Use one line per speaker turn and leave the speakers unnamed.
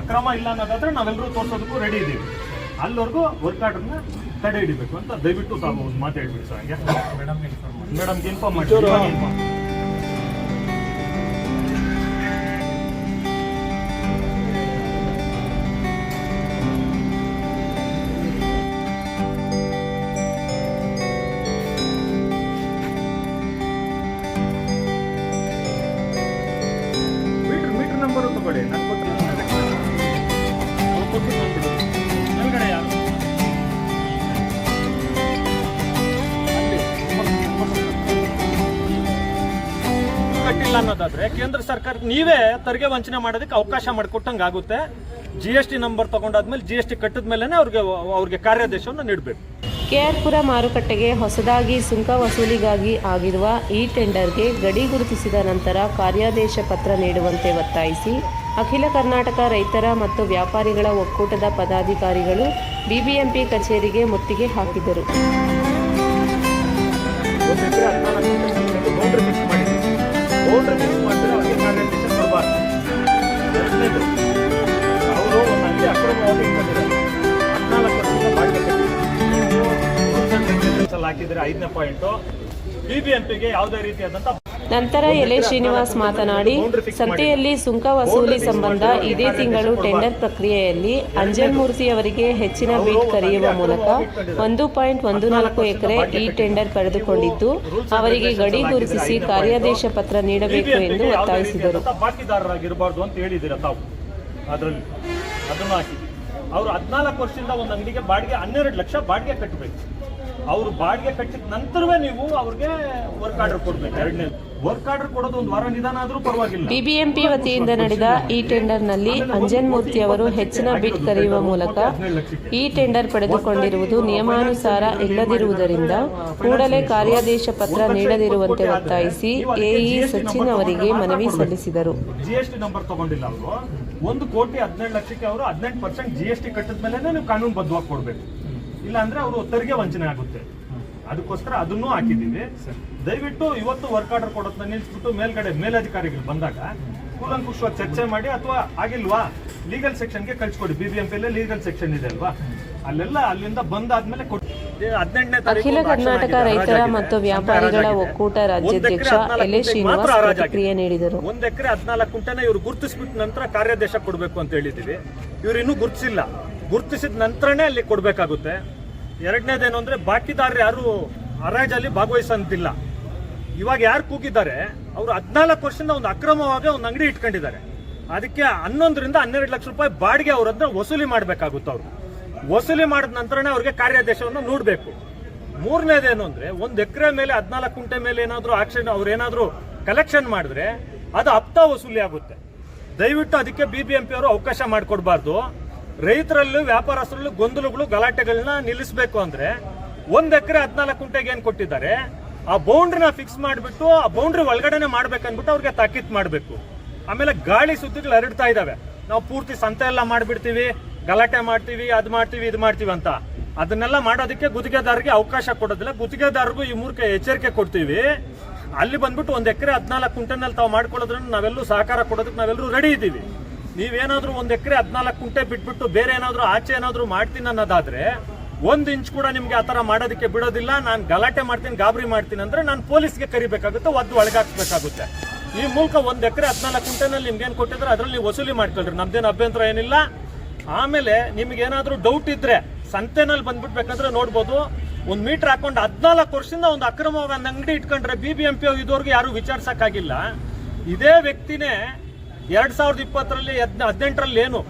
ಅಕ್ರಮ ಇಲ್ಲ ಅನ್ನೋದಾದ್ರೆ ನಾವೆಲ್ಲರೂ ತೋರಿಸೋದಕ್ಕೂ ರೆಡಿ ಇದ್ದೀವಿ. ಅಲ್ಲಿವರೆಗೂ ವರ್ಕ್ ಆರ್ಡರ್ನ ತಡೆ ಹಿಡಿಬೇಕು ಅಂತ ದಯವಿಟ್ಟು ತಾವು ಒಂದು ಮಾತು ಹೇಳ್ಬಿಡಿ ಸರ್ ಹಂಗೆ. ಮೇಡಮ್ಗೆ ಇನ್ಫಾರ್ಮ್ ಮಾಡಿ. Inform inform. Meter meter number ತಗೊಳ್ಳಿ ನಾನು ಕೊಟ್ಟಿದ್ದೀನಿ ಕಟ್ಟಿಲ್ಲ ಅನ್ನೋದಾದ್ರೆ ಕೇಂದ್ರ ಸರ್ಕಾರ ನೀವೇ ತೆರಿಗೆ ವಂಚನೆ ಮಾಡೋದಕ್ಕೆ ಅವಕಾಶ ಮಾಡಿಕೊಟ್ಟಂಗೆ ಆಗುತ್ತೆ. ಜಿ ಎಸ್ ಟಿ ನಂಬರ್ ತಗೊಂಡಾದ್ಮೇಲೆ ಜಿ ಎಸ್ ಟಿ ಕಟ್ಟಿದ ಮೇಲೆ ಅವ್ರಿಗೆ ಅವ್ರಿಗೆ ಕಾರ್ಯಾದೇಶವನ್ನು ನೀಡಬೇಕು.
ಕೆಆರ್ಪುರ ಮಾರುಕಟ್ಟೆಗೆ ಹೊಸದಾಗಿ ಸುಂಕ ವಸೂಲಿಗಾಗಿ ಆಗಿರುವ ಈ ಟೆಂಡರ್ಗೆ ಗಡಿ ಗುರುತಿಸಿದ ನಂತರ ಕಾರ್ಯಾದೇಶ ಪತ್ರ ನೀಡುವಂತೆ ಒತ್ತಾಯಿಸಿ ಅಖಿಲ ಕರ್ನಾಟಕ ರೈತರ ಮತ್ತು ವ್ಯಾಪಾರಿಗಳ ಒಕ್ಕೂಟದ ಪದಾಧಿಕಾರಿಗಳು ಬಿಬಿಎಂಪಿ ಕಚೇರಿಗೆ ಮುತ್ತಿಗೆ ಹಾಕಿದರು
ಫಿಕ್ಸ್ ಮಾಡಿದ್ರೆ ಅವ್ರಿಗೆ ಕೊಡಬಾರ್ದು ಅವರು ಅಕ್ರಮವಾಗಿ ಹದಿನಾಲ್ಕು ವರ್ಷದಿಂದ ಹಾಕಿದ್ರೆ ಐದನೇ ಪಾಯಿಂಟು ಬಿ ಬಿ ಎಂ ಪಿಗೆ ಯಾವುದೇ ರೀತಿಯಾದಂಥ
ನಂತರ ಎಲೆ ಶ್ರೀನಿವಾಸ್ ಮಾತನಾಡಿ ಸಂತೆಯಲ್ಲಿ ಸುಂಕ ವಸೂಲಿ ಸಂಬಂಧ ಇದೇ ತಿಂಗಳು ಟೆಂಡರ್ ಪ್ರಕ್ರಿಯೆಯಲ್ಲಿ ಅಂಜನ್ ಮೂರ್ತಿ ಅವರಿಗೆ ಹೆಚ್ಚಿನ ಬೀಟ್ ಕರೆಯುವ ಮೂಲಕ ಒಂದು ಪಾಯಿಂಟ್ ಒಂದು ನಾಲ್ಕು ಎಕರೆ ಈ ಟೆಂಡರ್ ಪಡೆದುಕೊಂಡಿದ್ದು ಅವರಿಗೆ ಗಡಿ ಗುರುತಿಸಿ ಕಾರ್ಯಾದೇಶ ಪತ್ರ ನೀಡಬೇಕು ಎಂದು ಒತ್ತಾಯಿಸಿದರು.
ಅವರು ಹದಿನಾಲ್ಕು ವರ್ಷದಿಂದ ಒಂದು ಅಂಗಡಿಗೆ ಬಾಡಿಗೆ ಹನ್ನೆರಡು ಲಕ್ಷ ಬಾಡಿಗೆ ಕಟ್ಟಬೇಕು. ಅವರು ಬಾಡಿಗೆ ಕಟ್ಟಿದ ನಂತರವೇ ನೀವು ಅವ್ರಿಗೆ ವರ್ಕ್ ಆರ್ಡರ್ ಕೊಡ್ಬೇಕು ಎರಡನೇ. ವರ್ಕ್ ಆರ್ಡರ್ ಕೊಡೋದು ಒಂದು ವಾರ ನಿಧಾನ ಆದರೂ ಪರವಾಗಿಲ್ಲ.
ಬಿಬಿಎಂಪಿ ವತಿಯಿಂದ ನಡೆದ ಈ ಟೆಂಡರ್ನಲ್ಲಿ ಅಂಜನ್ ಮೂರ್ತಿ ಅವರು ಹೆಚ್ಚಿನ ಬಿಟ್ ಕರೆಯುವ ಮೂಲಕ ಈ ಟೆಂಡರ್ ಪಡೆದುಕೊಂಡಿರುವುದು ನಿಯಮಾನುಸಾರ ಇಲ್ಲದಿರುವುದರಿಂದ ಕೂಡಲೇ ಕಾರ್ಯಾದೇಶ ಪತ್ರ ನೀಡದಿರುವಂತೆ ಒತ್ತಾಯಿಸಿ ಎಇ ಸಚಿನ್ ಅವರಿಗೆ ಮನವಿ ಸಲ್ಲಿಸಿದರು.
ಜಿಎಸ್ಟಿ ನಂಬರ್ ತಗೊಂಡಿಲ್ಲ ಅವರು. ಒಂದು ಕೋಟಿ ಹದಿನೇಳು ಲಕ್ಷಕ್ಕೆ ಅವರು ಹದಿನೆಂಟು ಪರ್ಸೆಂಟ್ ಜಿಎಸ್ಟಿ ಎಸ್ ಕಟ್ಟಿದ ಮೇಲೆ ನೀವು ಕಾನೂನು ಬದ್ಧವಾಗಿ ಕೊಡ್ಬೇಕು. ಇಲ್ಲ ಅಂದ್ರೆ ಅವರು ತೆರಿಗೆ ವಂಚನೆ ಆಗುತ್ತೆ. ಅದಕ್ಕೋಸ್ಕರ ಅದನ್ನೂ ಹಾಕಿದ್ದೀವಿ. ದಯವಿಟ್ಟು ಇವತ್ತು ವರ್ಕ್ ಆರ್ಡರ್ ಕೊಡೋದನ್ನ ನಿಲ್ಲಿಸ್ಬಿಟ್ಟು ಮೇಲ್ಗಡೆ ಮೇಲಧಿಕಾರಿಗಳು ಬಂದಾಗ ಕೂಲಂಕುಷವಾಗಿ ಚರ್ಚೆ ಮಾಡಿ ಅಥವಾ ಆಗಿಲ್ವಾ? ಲೀಗಲ್ ಸೆಕ್ಷನ್ಗೆ ಕಳ್ಸಿಕೊಡಿ. B B M legal section ಇದೆ ಅಲ್ವಾ? ಅಲ್ಲೆಲ್ಲ ಅಲ್ಲಿಂದ ಬಂದಾದ್ಮೇಲೆ ಕೊಟ್ಟು ಹದಿನೆಂಟನೇ
ಅಖಿಲ ಕರ್ನಾಟಕ ರೈತರ ಮತ್ತು ವ್ಯಾಪಾರಿಗಳ ಒಕ್ಕೂಟ ರಾಜ್ಯಾಧ್ಯಕ್ಷ ಎಲೆ ಶ್ರೀನಿವಾಸ್ ಪ್ರತಿಕ್ರಿಯೆ ನೀಡಿದರು.
ಒಂದ್ ಎಕರೆ ಹದಿನಾಲ್ಕು ಕುಂಟೆನ ಇವರು ಗುರುತಿಸ್ಬಿಟ್ಟು ನಂತರ ಕಾರ್ಯಾದೇಶ ಕೊಡಬೇಕು ಅಂತ ಹೇಳಿದೀವಿ ಇವರು ಇನ್ನೂ ಗುರುತಿಸಿಲ್ಲ. ಗುರುತಿಸಿದ ನಂತರನೇ ಅಲ್ಲಿ ಕೊಡಬೇಕಾಗುತ್ತೆ. ಎರಡನೇದೇನು ಅಂದರೆ ಬಾಕಿದಾರರು ಯಾರು ಹರಾಜಲ್ಲಿ ಭಾಗವಹಿಸಂತಿಲ್ಲ. ಇವಾಗ ಯಾರು ಕೂಗಿದ್ದಾರೆ, ಅವರು ಹದಿನಾಲ್ಕು ವರ್ಷದಿಂದ ಒಂದು ಅಕ್ರಮವಾಗಿ ಒಂದು ಅಂಗಡಿ ಇಟ್ಕೊಂಡಿದ್ದಾರೆ. ಅದಕ್ಕೆ ಹನ್ನೊಂದರಿಂದ ಹನ್ನೆರಡು ಲಕ್ಷ ರೂಪಾಯಿ ಬಾಡಿಗೆ ಅವ್ರ ಹತ್ರ ವಸೂಲಿ ಮಾಡಬೇಕಾಗುತ್ತೆ ಅವರು. ವಸೂಲಿ ಮಾಡಿದ ನಂತರನೇ ಅವ್ರಿಗೆ ಕಾರ್ಯಾದೇಶವನ್ನು ನೋಡಬೇಕು. ಮೂರನೇದೇನು ಅಂದರೆ ಒಂದು ಎಕರೆ ಮೇಲೆ ಹದಿನಾಲ್ಕು ಕುಂಟೆ ಮೇಲೆ ಏನಾದರೂ ಆಕ್ಷನ್, ಅವ್ರು ಏನಾದರೂ ಕಲೆಕ್ಷನ್ ಮಾಡಿದ್ರೆ ಅದು ಹಪ್ತಾ ವಸೂಲಿ ಆಗುತ್ತೆ. ದಯವಿಟ್ಟು ಅದಕ್ಕೆ ಬಿ ಬಿ ಎಂ ಅವರು ಅವಕಾಶ ಮಾಡಿಕೊಡ್ಬಾರ್ದು. ರೈತರಲ್ಲೂ ವ್ಯಾಪಾರಸ್ಥರಲ್ಲೂ ಗೊಂದಲಗಳು, ಗಲಾಟೆಗಳನ್ನ ನಿಲ್ಲಿಸಬೇಕು ಅಂದ್ರೆ ಒಂದ್ ಎಕರೆ ಹದಿನಾಲ್ಕು ಕುಂಟೆಗೆ ಏನ್ ಕೊಟ್ಟಿದ್ದಾರೆ? ಆ ಬೌಂಡ್ರಿನ ಫಿಕ್ಸ್ ಮಾಡಿಬಿಟ್ಟು, ಆ ಬೌಂಡ್ರಿ ಒಳಗಡೆನೆ ಮಾಡ್ಬೇಕನ್ಬಿಟ್ಟು ಅವ್ರಿಗೆ ತಾಕೀತ್ ಮಾಡಬೇಕು. ಆಮೇಲೆ ಗಾಳಿ ಸುದ್ದಿಗಳು ಹರಡ್ತಾ ಇದಾವೆ. ನಾವು ಪೂರ್ತಿ ಸಂತೆ ಎಲ್ಲ ಮಾಡಿಬಿಡ್ತೀವಿ, ಗಲಾಟೆ ಮಾಡ್ತೀವಿ, ಅದ್ ಮಾಡ್ತೀವಿ, ಇದು ಮಾಡ್ತೀವಿ ಅಂತ. ಅದನ್ನೆಲ್ಲ ಮಾಡೋದಕ್ಕೆ ಗುತ್ತಿಗೆದಾರರಿಗೆ ಅವಕಾಶ ಕೊಡೋದಿಲ್ಲ. ಗುತ್ತಿಗೆದಾರರಿಗೂ ಈ ಮೂರ್ಖ ಎಚ್ಚರಿಕೆ ಕೊಡ್ತೀವಿ. ಅಲ್ಲಿ ಬಂದ್ಬಿಟ್ಟು ಒಂದ್ ಎಕರೆ ಹದಿನಾಲ್ಕು ಕುಂಟೆನಲ್ಲಿ ತಾವು ಮಾಡ್ಕೊಳ್ಳೋದ್ರಿಂದ ನಾವೆಲ್ಲೂ ಸಹಕಾರ ಕೊಡೋದಕ್ಕೆ ನಾವೆಲ್ಲರೂ ರೆಡಿ ಇದ್ದೀವಿ. ನೀವೇನಾದ್ರೂ ಒಂದ್ ಎಕರೆ ಹದಿನಾಲ್ಕು ಕುಂಟೆ ಬಿಟ್ಬಿಟ್ಟು ಬೇರೆ ಏನಾದರೂ ಆಚೆ ಏನಾದರೂ ಮಾಡ್ತೀನಿ ಅನ್ನೋದಾದ್ರೆ ಒಂದ್ ಇಂಚ್ ಕೂಡ ನಿಮ್ಗೆ ಆತರ ಮಾಡೋದಕ್ಕೆ ಬಿಡೋದಿಲ್ಲ. ನಾನು ಗಲಾಟೆ ಮಾಡ್ತೀನಿ, ಗಾಬರಿ ಮಾಡ್ತೀನಿ ಅಂದ್ರೆ ನಾನು ಪೊಲೀಸ್ಗೆ ಕರಿಬೇಕಾಗುತ್ತೆ, ಒದ್ದು ಒಳಗಾಕ್ಬೇಕಾಗುತ್ತೆ ಈ ಮೂಲಕ ಒಂದ್ ಎಕರೆ ಹದಿನಾಲ್ಕು ಕುಂಟೆನಲ್ಲಿ ನಿಮ್ಗೆ ಏನ್ ಕೊಟ್ಟಿದ್ರೆ ಅದ್ರಲ್ಲಿ ವಸೂಲಿ ಮಾಡ್ಕೊಳ್ರಿ. ನಮ್ದೇನು ಅಭ್ಯಂತರ ಏನಿಲ್ಲ. ಆಮೇಲೆ ನಿಮ್ಗೆ ಏನಾದ್ರು ಡೌಟ್ ಇದ್ರೆ ಸಂತೆನಲ್ಲಿ ಬಂದ್ಬಿಟ್ಬೇಕಂದ್ರೆ ನೋಡ್ಬೋದು. ಒಂದ್ ಮೀಟರ್ ಹಾಕೊಂಡು ಹದಿನಾಲ್ಕು ವರ್ಷದಿಂದ ಒಂದು ಅಕ್ರಮವಾಗಿ ಅಂಗಡಿ ಇಟ್ಕೊಂಡ್ರೆ ಬಿ ಬಿ ಎಂ ಪಿ ಇದುವರೆಗೂ ಯಾರು ವಿಚಾರಿಸಕ್ಕಾಗಿಲ್ಲ. ಇದೇ ವ್ಯಕ್ತಿನೇ ಎರಡ್ ಸಾವಿರದ ಇಪ್ಪತ್ತರಲ್ಲಿ ಹದಿನೆಂಟರಲ್ಲಿ ಏನು?